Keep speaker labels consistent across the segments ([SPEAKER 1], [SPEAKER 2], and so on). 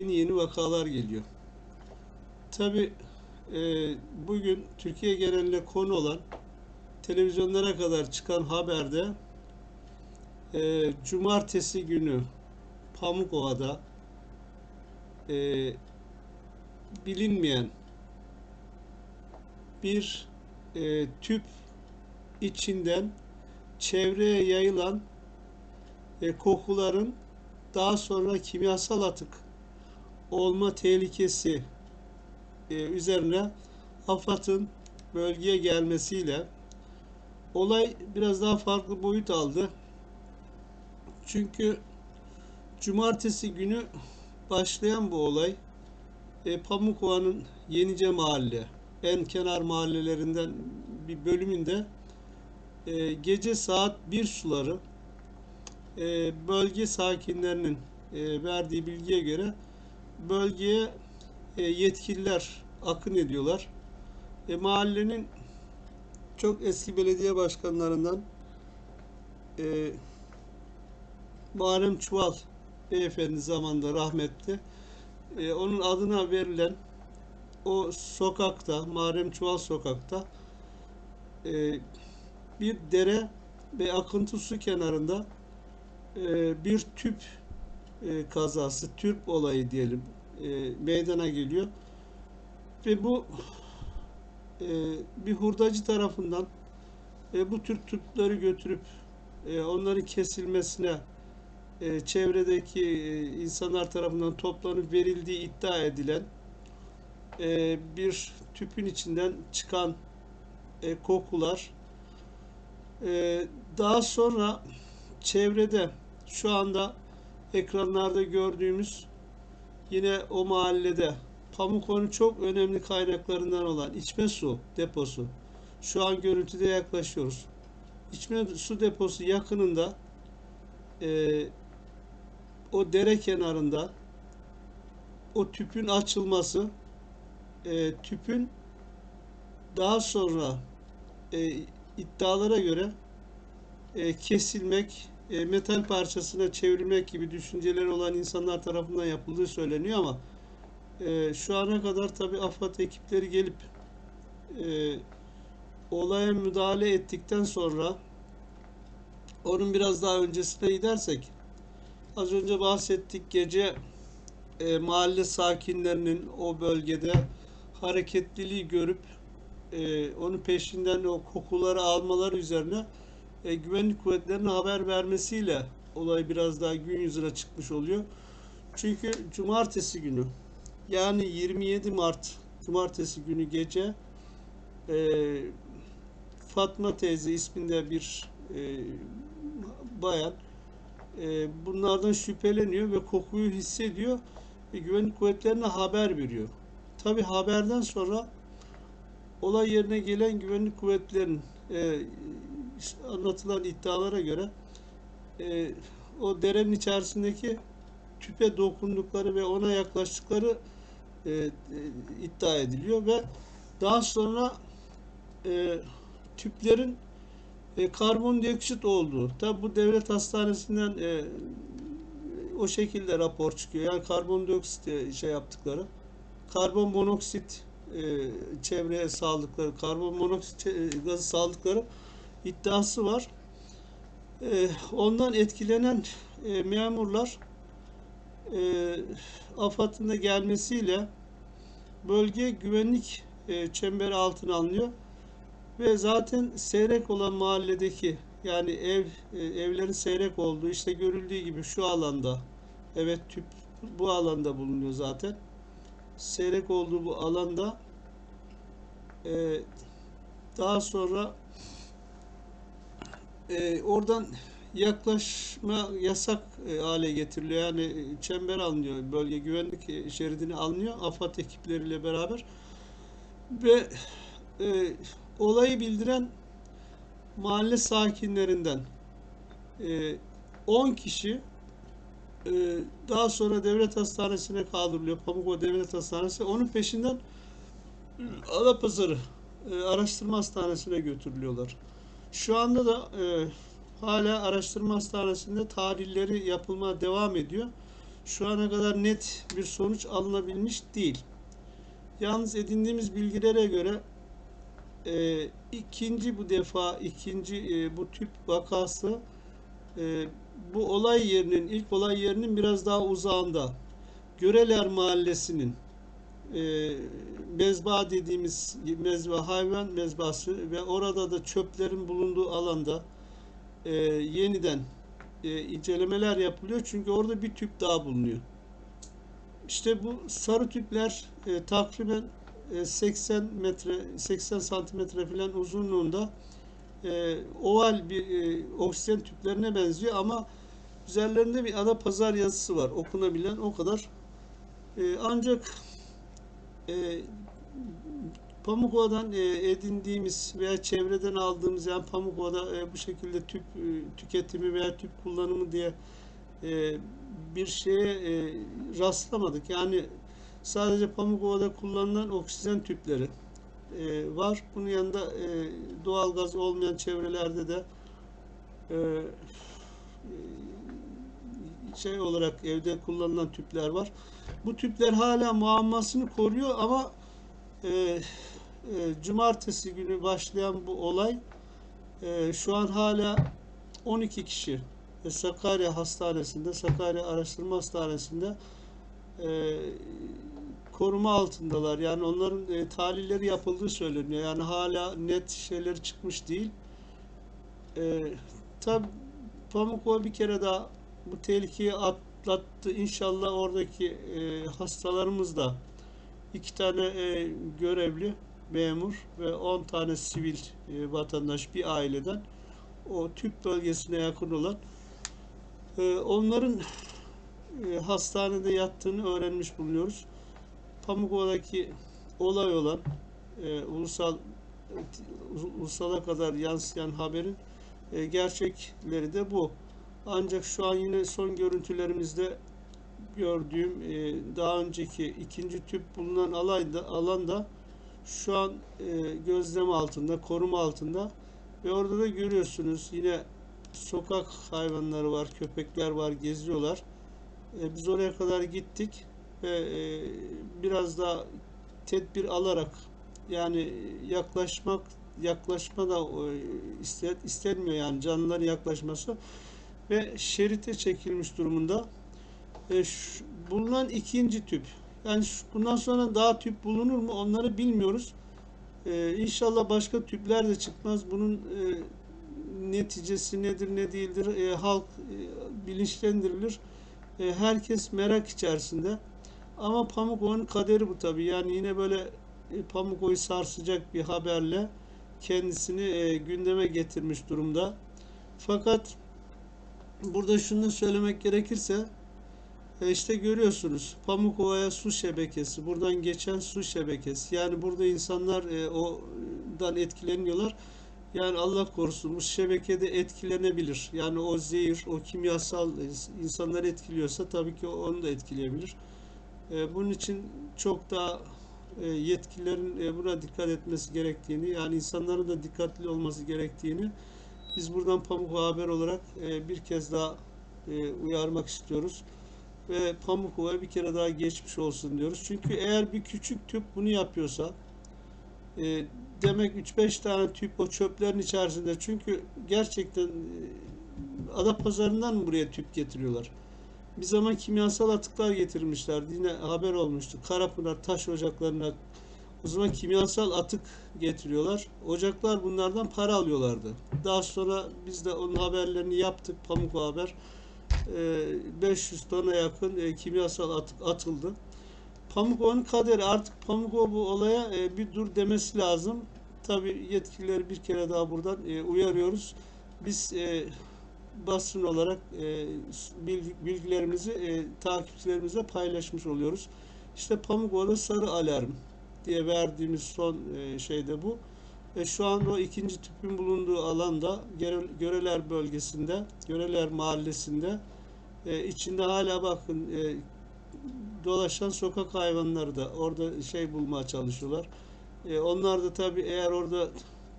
[SPEAKER 1] yeni yeni vakalar geliyor. Tabi bugün Türkiye genelinde konu olan televizyonlara kadar çıkan haberde e, cumartesi günü Pamukova'da e, bilinmeyen bir e, tüp içinden çevreye yayılan e, kokuların daha sonra kimyasal atık olma tehlikesi e, üzerine AFAD'ın bölgeye gelmesiyle olay biraz daha farklı boyut aldı. Çünkü cumartesi günü başlayan bu olay e, Pamukova'nın Yenice Mahalle en kenar mahallelerinden bir bölümünde e, gece saat 1 suları e, bölge sakinlerinin e, verdiği bilgiye göre bölgeye e, yetkililer akın ediyorlar. E, mahallenin çok eski belediye başkanlarından e, Muharrem Çuval beyefendi zamanında rahmetli e, onun adına verilen o sokakta Muharrem Çuval sokakta e, bir dere ve akıntı su kenarında e, bir tüp e, kazası, tüp olayı diyelim e, meydana geliyor. Ve bu e, bir hurdacı tarafından e, bu tür tüpleri götürüp e, onların kesilmesine e, çevredeki e, insanlar tarafından toplanıp verildiği iddia edilen e, bir tüpün içinden çıkan e, kokular e, daha sonra çevrede şu anda ekranlarda gördüğümüz yine o mahallede Pamukova'nın çok önemli kaynaklarından olan içme su deposu. Şu an görüntüde yaklaşıyoruz. İçme su deposu yakınında e, o dere kenarında o tüpün açılması e, tüpün daha sonra e, iddialara göre e, kesilmek, e, metal parçasına çevrilmek gibi düşünceleri olan insanlar tarafından yapıldığı söyleniyor ama e, şu ana kadar tabi AFAD ekipleri gelip e, olaya müdahale ettikten sonra onun biraz daha öncesine gidersek az önce bahsettik gece e, mahalle sakinlerinin o bölgede hareketliliği görüp e, onun peşinden o kokuları almaları üzerine e, güvenlik kuvvetlerine haber vermesiyle olay biraz daha gün yüzüne çıkmış oluyor. Çünkü cumartesi günü yani 27 Mart cumartesi günü gece e, Fatma teyze isminde bir e, bayan e, bunlardan şüpheleniyor ve kokuyu hissediyor ve güvenlik kuvvetlerine haber veriyor. Tabi haberden sonra olay yerine gelen güvenlik kuvvetlerinin e, anlatılan iddialara göre e, o derenin içerisindeki tüpe dokundukları ve ona yaklaştıkları e, e, iddia ediliyor ve daha sonra e, tüplerin e, karbondioksit olduğu. Tabi bu devlet hastanesinden e, o şekilde rapor çıkıyor. Yani karbondioksit e, şey yaptıkları. Karbon monoksit e, çevreye saldıkları, karbon monoksit e, gazı saldıkları iddiası var. E, ondan etkilenen e, memurlar e, AFAD'ın gelmesiyle bölge güvenlik e, çemberi altına alınıyor ve zaten seyrek olan mahalledeki yani ev e, evlerin seyrek olduğu işte görüldüğü gibi şu alanda evet tüp bu alanda bulunuyor zaten seyrek olduğu bu alanda e, daha sonra e, oradan yaklaşma yasak e, hale getiriliyor. Yani çember alınıyor. Bölge güvenlik e, şeridini alınıyor. AFAD ekipleriyle beraber. Ve e, olayı bildiren mahalle sakinlerinden e, 10 kişi e, daha sonra devlet hastanesine kaldırılıyor. Pamukova Devlet Hastanesi. Onun peşinden Adapazarı e, Araştırma Hastanesi'ne götürülüyorlar. Şu anda da e, hala araştırma hastanesinde tahlilleri yapılmaya devam ediyor. şu ana kadar net bir sonuç alınabilmiş değil. Yalnız edindiğimiz bilgilere göre e, ikinci bu defa ikinci e, bu tüp vakası e, bu olay yerinin ilk olay yerinin biraz daha uzağında Göreler Mahallesi'nin e, mezba dediğimiz mezba hayvan mezbası ve orada da çöplerin bulunduğu alanda e, yeniden e, incelemeler yapılıyor çünkü orada bir tüp daha bulunuyor. İşte bu sarı tüpler e, takriben e, 80 metre 80 santimetre falan uzunluğunda e, oval bir e, oksijen tüplerine benziyor ama üzerlerinde bir ada pazar yazısı var okunabilen o kadar. E, ancak e, Pamukova'dan e, edindiğimiz veya çevreden aldığımız yani Pamukova'da e, bu şekilde tüp e, tüketimi veya tüp kullanımı diye e, bir şeye e, rastlamadık. Yani sadece Pamukova'da kullanılan oksijen tüpleri e, var. Bunun yanında e, doğalgaz olmayan çevrelerde de e, şey olarak evde kullanılan tüpler var. Bu tüpler hala muammasını koruyor ama e, e, cumartesi günü başlayan bu olay e, şu an hala 12 kişi e, Sakarya Hastanesi'nde, Sakarya Araştırma Hastanesi'nde e, koruma altındalar. Yani onların e, tahlilleri yapıldığı söyleniyor. Yani hala net şeyleri çıkmış değil. E, tabi Pamukova bir kere daha bu tehlikeyi atlattı. İnşallah oradaki e, hastalarımız da iki tane e, görevli memur ve 10 tane sivil e, vatandaş bir aileden o tüp bölgesine yakın olan e, onların e, hastanede yattığını öğrenmiş bulunuyoruz. Pamukova'daki olay olan e, ulusal ulusala kadar yansıyan haberin e, gerçekleri de bu. Ancak şu an yine son görüntülerimizde gördüğüm e, daha önceki ikinci tüp bulunan alayda, alanda şu an e, gözlem altında, koruma altında ve orada da görüyorsunuz yine sokak hayvanları var, köpekler var, geziyorlar. E, biz oraya kadar gittik ve e, biraz daha tedbir alarak yani yaklaşmak yaklaşma da e, istenmiyor yani canlıların yaklaşması ve şerite çekilmiş durumunda. E, şu, bulunan ikinci tüp. Yani şu, bundan sonra daha tüp bulunur mu onları bilmiyoruz. E, inşallah başka tüpler de çıkmaz. Bunun e, neticesi nedir ne değildir e, halk e, bilinçlendirilir. E, herkes merak içerisinde. Ama Pamukova'nın kaderi bu tabi. Yani yine böyle e, Pamukova'yı sarsacak bir haberle kendisini e, gündeme getirmiş durumda. Fakat burada şunu söylemek gerekirse e, işte görüyorsunuz Pamukova'ya su şebekesi, buradan geçen su şebekesi. Yani burada insanlar e, odan etkileniyorlar. Yani Allah korusun bu şebekede etkilenebilir. Yani o zehir, o kimyasal insanları etkiliyorsa tabii ki onu da etkileyebilir. E, bunun için çok daha e, yetkililerin e, buna dikkat etmesi gerektiğini, yani insanların da dikkatli olması gerektiğini biz buradan Pamuk Haber olarak e, bir kez daha e, uyarmak istiyoruz. Ve Pamukova'ya bir kere daha geçmiş olsun diyoruz. Çünkü eğer bir küçük tüp bunu yapıyorsa e, demek 3-5 tane tüp o çöplerin içerisinde çünkü gerçekten e, ada pazarından buraya tüp getiriyorlar? Bir zaman kimyasal atıklar getirmişlerdi. Yine haber olmuştu. Karapınar taş ocaklarına o zaman kimyasal atık getiriyorlar. Ocaklar bunlardan para alıyorlardı. Daha sonra biz de onun haberlerini yaptık. Pamuk Haber. 500 e, tona yakın e, kimyasal atık atıldı. Pamukova'nın kaderi artık Pamukova bu olaya e, bir dur demesi lazım. Tabi yetkilileri bir kere daha buradan uyarıyoruz. Biz basın olarak bilgilerimizi takipçilerimize paylaşmış oluyoruz. İşte Pamukova'da sarı alarm diye verdiğimiz son şey de bu. E, şu an o ikinci tüpün bulunduğu alanda Göreler bölgesinde, Göreler mahallesinde e, içinde hala bakın e, dolaşan sokak hayvanları da orada şey bulmaya çalışıyorlar. E, onlar da tabi eğer orada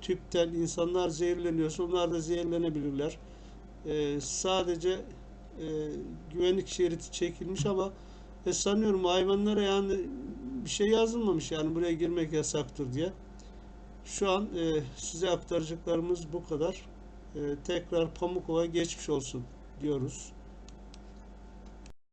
[SPEAKER 1] tüpten insanlar zehirleniyorsa onlar da zehirlenebilirler. E, sadece e, güvenlik şeridi çekilmiş ama e, sanıyorum hayvanlara yani bir şey yazılmamış yani buraya girmek yasaktır diye. Şu an e, size aktaracaklarımız bu kadar. E, tekrar Pamukova geçmiş olsun diyoruz.